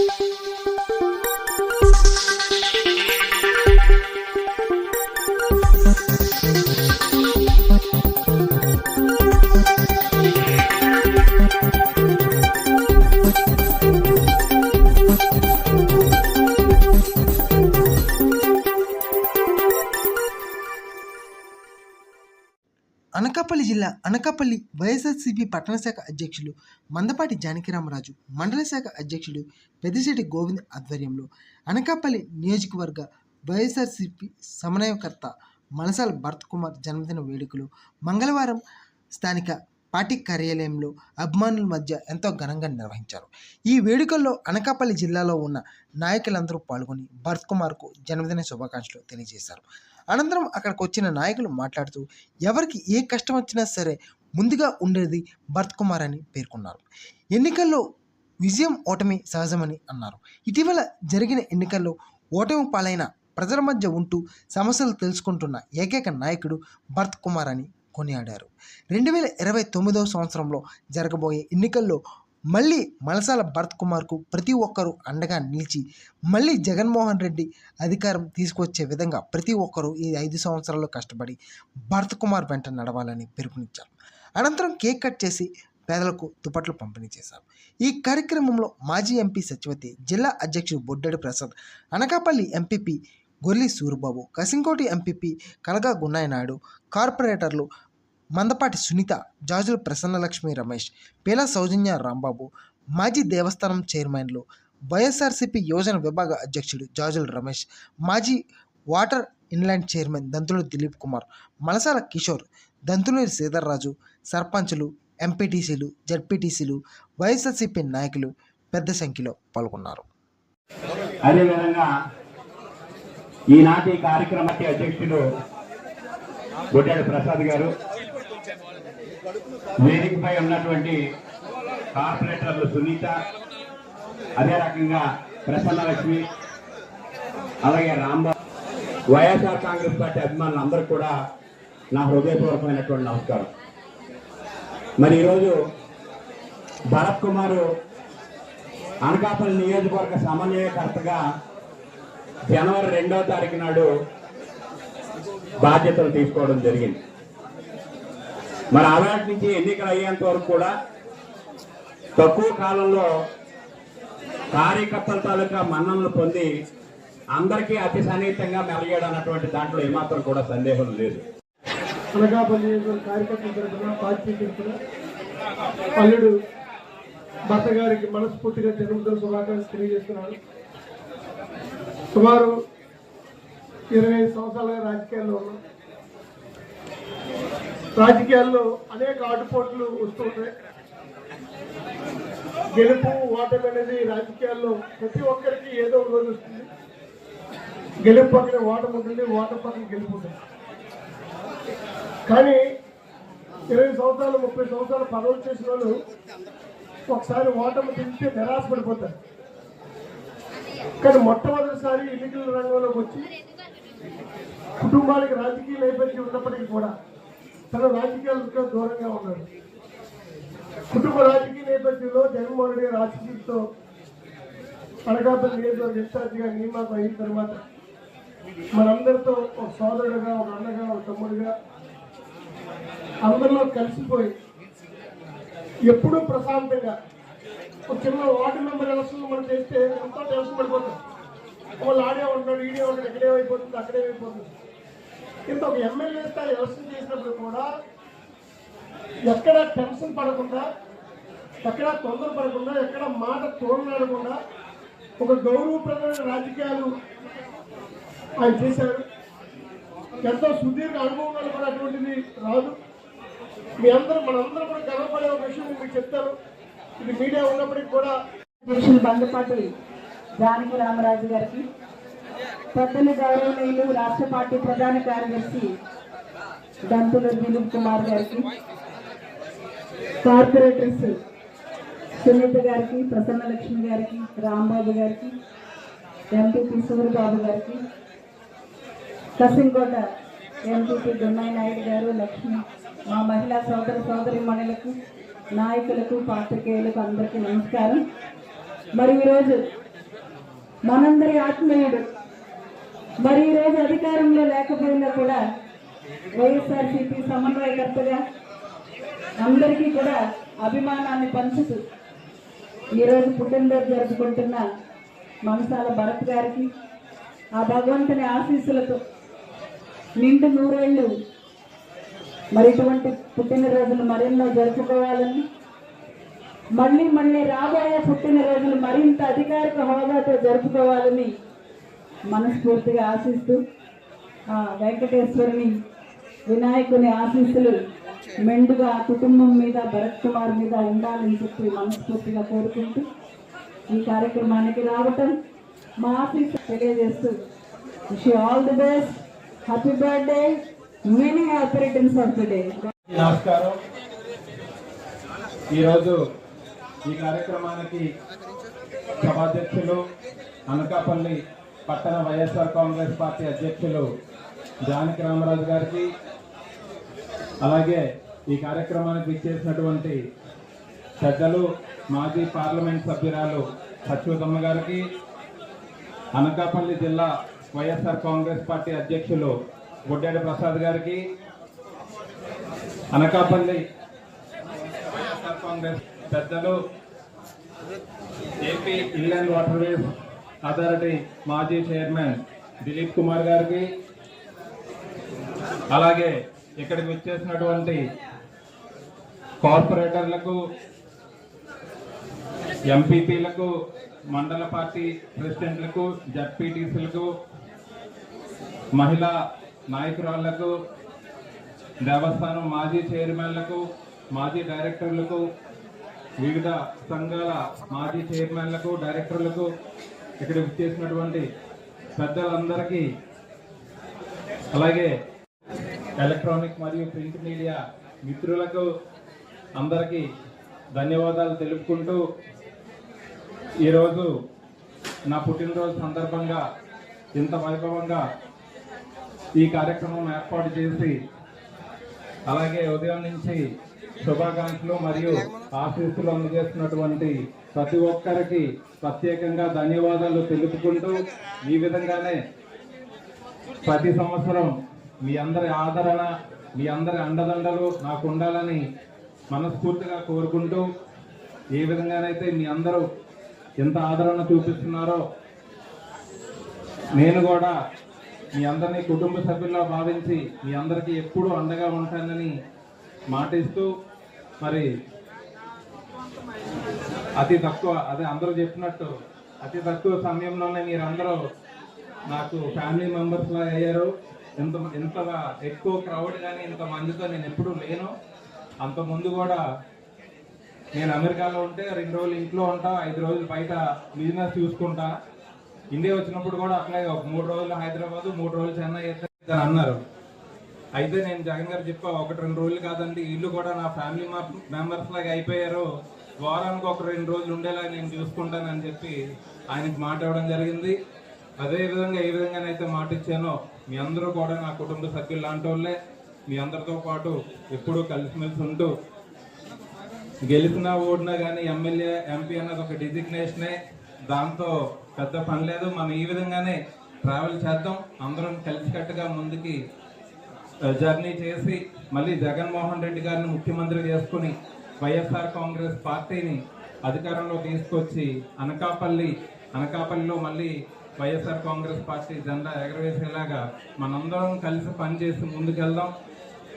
Música Anakapalli జిల్లా అనకాపల్లి వైఎస్ఆర్సీపీ పట్టణ శాఖ అధ్యక్షులు మందపాటి జానకిరామరాజు మండల శాఖ అధ్యక్షుడు పెద్దిశెట్టి గోవింద్ ఆధ్వర్యంలో అనకాపల్లి నియోజకవర్గ వైఎస్ఆర్సీపీ సమన్వయకర్త మనసాల భరత్ కుమార్ జన్మదిన వేడుకలు మంగళవారం స్థానిక పార్టీ కార్యాలయంలో అభిమానుల మధ్య ఎంతో ఘనంగా నిర్వహించారు. ఈ వేడుకల్లో అనకాపల్లి జిల్లాలో ఉన్న నాయకులందరూ పాల్గొని భరత్ కుమార్కు జన్మదిన శుభాకాంక్షలు తెలియజేశారు. అనంతరం అక్కడికి వచ్చిన నాయకులు మాట్లాడుతూ ఎవరికి ఏ కష్టం వచ్చినా సరే ముందుగా ఉండేది భరత్ కుమార్ అని పేర్కొన్నారు. ఎన్నికల్లో విజయం ఓటమి సహజమని అన్నారు. ఇటీవల జరిగిన ఎన్నికల్లో ఓటమి పాలైన ప్రజల మధ్య ఉంటూ సమస్యలు తెలుసుకుంటున్న ఏకైక నాయకుడు భరత్ కుమార్ అని కొనియాడారు. రెండు వేల ఇరవై తొమ్మిదవ సంవత్సరంలో జరగబోయే ఎన్నికల్లో మళ్ళీ మలసాల భరత్ కుమార్కు ప్రతి ఒక్కరూ అండగా నిలిచి మళ్ళీ జగన్మోహన్ రెడ్డి అధికారం తీసుకొచ్చే విధంగా ప్రతి ఒక్కరూ ఈ ఐదు సంవత్సరాల్లో కష్టపడి భరత్ కుమార్ వెంట నడవాలని పిలుపునిచ్చారు. అనంతరం కేక్ కట్ చేసి పేదలకు దుప్పట్లు పంపిణీ చేశారు. ఈ కార్యక్రమంలో మాజీ ఎంపీ సత్యవతి జిల్లా అధ్యక్షుడు బొడ్డడి ప్రసాద్ అనకాపల్లి ఎంపీపీ గొల్లి సూరిబాబు కసింకోటి ఎంపీపీ కలగా గున్నాయనాయుడు కార్పొరేటర్లు మందపాటి సునీత జాజుల ప్రసన్నలక్ష్మి రమేష్ పేల సౌజన్య రాంబాబు మాజీ దేవస్థానం చైర్మన్లు వైఎస్ఆర్సీపీ యోజన విభాగ అధ్యక్షుడు జాజుల రమేష్ మాజీ water inland chairman Dantuluri Dilip Kumar Malasala Kishore Dantuluri Sridharraju సర్పంచులు ఎంపీటీసీలు జడ్పీటీసీలు వైఎస్ఆర్సీపీ నాయకులు పెద్ద సంఖ్యలో పాల్గొన్నారు. అదేవిధంగా ఈనాటి కార్యక్రమానికి అధ్యక్షులు గుడ్డాడు ప్రసాద్ గారు వేదికపై ఉన్నటువంటి కార్పొరేటర్లు సునీత అదే రకంగా ప్రసన్నలక్ష్మి అలాగే రాంబాబు వైఎస్ఆర్ కాంగ్రెస్ పార్టీ అభిమానులు అందరూ కూడా నా హృదయపూర్వకమైనటువంటి నమస్కారం. మరి ఈరోజు భరత్ కుమారు అనకాపల్లి నియోజకవర్గ సమన్వయకర్తగా జనవరి రెండవ తారీఖు నాడు బాధ్యతలు తీసుకోవడం జరిగింది. మరి ఆనాటి నుంచి ఎన్నికలు అయ్యేంత వరకు కూడా తక్కువ కాలంలో కార్యకర్తల తాలూకా మన్ననలు పొంది అందరికీ అతి సన్నిహితంగా మెలిగాడు అన్నటువంటి దాంట్లో ఏమాత్రం కూడా సందేహం లేదు. అనకాపల్లి కార్యకర్తల తరఫున పార్టీ తరఫున అల్లుడు భర్త గారికి మనస్ఫూర్తిగా జన్మదిన శుభాకాంక్షలు తెలియజేస్తున్నాను. సుమారు ఇరవై ఐదు సంవత్సరాలుగా రాజకీయాల్లో ఉన్నాం. రాజకీయాల్లో అనేక ఆటుపోట్లు వస్తుంటాయి గెలుపు ఓటమి అనేది రాజకీయాల్లో ప్రతి ఒక్కరికి ఏదో ఒక రోజు వస్తుంది. గెలుపు పక్కన ఓటమి ఉంటుంది ఓటమి పక్కన గెలుపు ఉంటుంది. కానీ ఇరవై సంవత్సరాలు ముప్పై సంవత్సరాలు పదవులు చేసిన వాళ్ళు ఒకసారి ఓటమి తింటే నిరాశపడిపోతారు. కానీ మొట్టమొదటిసారి ఎన్నికల రంగంలోకి వచ్చి కుటుంబానికి రాజకీయ నేపథ్యం ఉన్నప్పటికీ కూడా తన రాజకీయాలకు దూరంగా ఉన్నాడు. కుటుంబ రాజకీయ నేపథ్యంలో జగన్మోహన్ రెడ్డి రాజకీయంతో అనకాపల్లి నియోజకవర్గ ఇన్ఛార్జిగా నియామకం అయిన తర్వాత మనందరితో ఒక సోదరుడుగా ఒక అన్నగా ఒక తమ్ముడుగా అందరిలో కలిసిపోయి ఎప్పుడూ ప్రశాంతంగా ఒక చిన్న వార్డు మెంబర్ ఎలక్షన్ మనం చేస్తే ఎంతో టెన్షన్ పడిపోతాం. వాళ్ళు ఆడే ఉంటాడు ఈడే ఉంటాడు ఇక్కడే అయిపోతుంది అక్కడే అయిపోతుంది. ఇంత ఒక ఎమ్మెల్యే స్థాయి ఎలక్షన్ చేసినప్పుడు కూడా ఎక్కడ టెన్షన్ పడకుండా ఎక్కడ తొందర పడకుండా ఎక్కడ మాట తోడనాడకుండా ఒక గౌరవప్రదమైన రాజకీయాలు ఆయన చేశారు. ఎంతో సుదీర్ఘ అనుభవం కూడా అటువంటిది రాదు. మీ అందరూ మనందరూ కూడా గర్వపడే ఒక విషయం మీకు చెప్తారు ఇది మీడియా ఉన్నప్పటికీ కూడా అధ్యక్షులు బందపాటి జానకి రామరాజు గారికి పెద్దలు గౌరవనీయులు రాష్ట్ర పార్టీ ప్రధాన కార్యదర్శి దంతులు దిలీప్ కుమార్ గారికి కార్పొరేటర్స్ సునీత గారికి ప్రసన్నలక్ష్మి గారికి రాంబాబు గారికి ఎంపీపీ సూర్యబాబు గారికి కసింకోట ఎంపీపీ దున్నాయి నాయుడు గారు లక్ష్మి మా మహిళా సోదర సోదరి నాయకులకు పాత్రికేయులకు అందరికీ నమస్కారం. మరి ఈరోజు మనందరి ఆత్మీయుడు మరి ఈ రోజు అధికారంలో లేకపోయినా కూడా వైఎస్ఆర్సీపీ సమన్వయకర్తగా అందరికీ కూడా అభిమానాన్ని పంచుతూ ఈరోజు పుట్టినరోజు జరుపుకుంటున్న మనసాల భరత్ గారికి ఆ భగవంతుని ఆశీస్సులతో నిండు నూరేళ్ళు మరి ఇటువంటి పుట్టినరోజులు మరెన్నో జరుపుకోవాలని? మళ్ళీ మళ్ళీ రాబోయే పుట్టినరోజులు మరింత అధికారిక హోదాతో జరుపుకోవాలని మనస్ఫూర్తిగా ఆశిస్తూ ఆ వెంకటేశ్వరుని వినాయకుని ఆశీస్సులు మెండుగా కుటుంబం మీద భరత్ కుమార్ మీద ఉండాలని చెప్పి మనస్ఫూర్తిగా కోరుకుంటూ ఈ కార్యక్రమానికి రావటం మా ఆఫీస్ తెలియజేస్తూ wish all the best. Happy birthday నమస్కారం. ఈరోజు ఈ కార్యక్రమానికి సభాధ్యక్షులు అనకాపల్లి పట్టణ వైఎస్ఆర్ కాంగ్రెస్ పార్టీ అధ్యక్షులు జానకి రామరాజు గారికి అలాగే ఈ కార్యక్రమానికి ఇచ్చేసినటువంటి పెద్దలు మాజీ పార్లమెంట్ సభ్యురాలు సత్యవతమ్మ గారికి అనకాపల్లి జిల్లా వైఎస్ఆర్ కాంగ్రెస్ పార్టీ అధ్యక్షులు గుడ్డేటి ప్రసాద్ గారికి అనకాపల్లి వైఎస్ఆర్ కాంగ్రెస్ పెద్దలు AP ill and waterways authority మాజీ చైర్మన్ దిలీప్ కుమార్ గారికి అలాగే ఇక్కడికి వచ్చేసినటువంటి కార్పొరేటర్లకు ఎంపీపీలకు మండల పార్టీ ప్రెసిడెంట్లకు జడ్పీటీసీలకు మహిళా నాయకురాళ్ళకు దేవస్థానం మాజీ చైర్మన్లకు మాజీ డైరెక్టర్లకు వివిధ సంఘాల మాజీ చైర్మన్లకు డైరెక్టర్లకు ఇక్కడ చేసినటువంటి పెద్దలందరికీ అలాగే ఎలక్ట్రానిక్ మరియు ప్రింట్ మీడియా మిత్రులకు అందరికీ ధన్యవాదాలు తెలుపుకుంటూ ఈరోజు నా పుట్టినరోజు సందర్భంగా ఇంత వైభవంగా ఈ కార్యక్రమం ఏర్పాటు చేసి అలాగే ఉదయం నుంచి శుభాకాంక్షలు మరియు ఆశీస్సులు అందజేస్తున్నటువంటి ప్రతి ఒక్కరికి ప్రత్యేకంగా ధన్యవాదాలు తెలుపుకుంటూ ఈ విధంగానే ప్రతి సంవత్సరం మీ అందరి ఆదరణ మీ అందరి అండదండలు నాకు ఉండాలని మనస్ఫూర్తిగా కోరుకుంటూ ఏ విధంగానైతే మీ అందరూ ఎంత ఆదరణ చూపిస్తున్నారో నేను కూడా మీ అందరినీ కుటుంబ సభ్యుల్లో భావించి మీ అందరికీ ఎప్పుడూ అండగా ఉంటానని మాటిస్తూ మరి అతి తక్కువ అదే అందరూ చెప్పినట్టు అతి తక్కువ సమయంలోనే మీరందరూ నాకు ఫ్యామిలీ మెంబర్స్లా అయ్యారు. ఇంత ఇంత ఎక్కువ క్రౌడ్ కానీ ఇంత మందితో నేను ఎప్పుడూ లేను. అంత ముందు కూడా నేను అమెరికాలో ఉంటే రెండు రోజులు ఇంట్లో ఉంటా ఐదు రోజులు బయట బిజినెస్ చూసుకుంటా. ఇండియా వచ్చినప్పుడు కూడా అట్లాగే ఒక మూడు రోజులు హైదరాబాద్ మూడు రోజులు చెన్నై అయితే అని అన్నారు. అయితే నేను జగన్ గారు చెప్పా ఒకటి రెండు రోజులు కాదండి ఇల్లు కూడా నా ఫ్యామిలీ మెంబర్స్ లాగా అయిపోయారు. వారానికి ఒక రెండు రోజులు ఉండేలా నేను చూసుకుంటానని చెప్పి ఆయనకి మాట ఇవ్వడం జరిగింది. అదే విధంగా ఏ విధంగానైతే మాట ఇచ్చానో. మీ అందరూ కూడా నా కుటుంబ సభ్యులు లాంటి వాళ్ళే. మీ అందరితో పాటు ఎప్పుడూ కలిసిమెలిసి ఉంటూ గెలిచినా ఓడినా కానీ ఎమ్మెల్యే ఎంపీ అన్నది ఒక డిజిగ్నేషనే దాంతో పెద్ద పని లేదు. మనం ఈ విధంగానే ట్రావెల్ చేద్దాం. అందరం కలిసికట్టుగా ముందుకి జర్నీ చేసి మళ్ళీ జగన్మోహన్ రెడ్డి గారిని ముఖ్యమంత్రి చేసుకుని వైఎస్ఆర్ కాంగ్రెస్ పార్టీని అధికారంలో తీసుకొచ్చి అనకాపల్లి అనకాపల్లిలో మళ్ళీ వైఎస్ఆర్ కాంగ్రెస్ పార్టీ జెండా ఎగరవేసేలాగా మనందరం కలిసి పనిచేసి ముందుకెళ్దాం.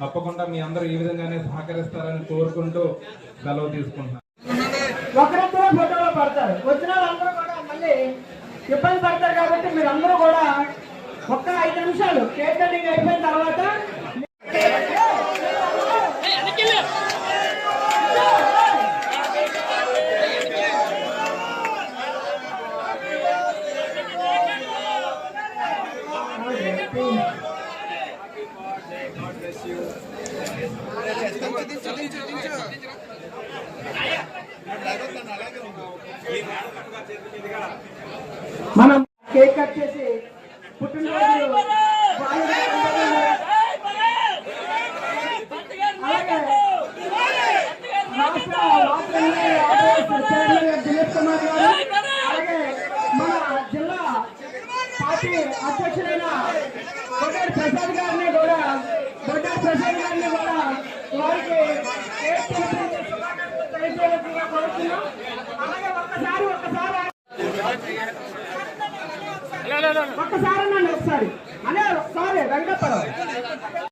తప్పకుండా మీ అందరూ ఈ విధంగానే సహకరిస్తారని కోరుకుంటూ సెలవు తీసుకుంటున్నాను. ఫోటోలో పడతారు. వచ్చిన వాళ్ళందరూ కూడా మళ్ళీ ఇబ్బంది పడతారు కాబట్టి మీరు అందరూ కూడా ఒక్క ఐదు నిమిషాలు కేక్ కటింగ్ అయిపోయిన తర్వాత చైర్మన్ దిలీప్ కుమార్ గారిని కూడా బొడ్డారి ప్రసాద్ గారిని కూడా వారికి అలాగే ఒక్కసారి ఒక్కసారి ఒక్కసారి నన్ను ఒకసారి అనే ఒకసారి వెంకటప్ప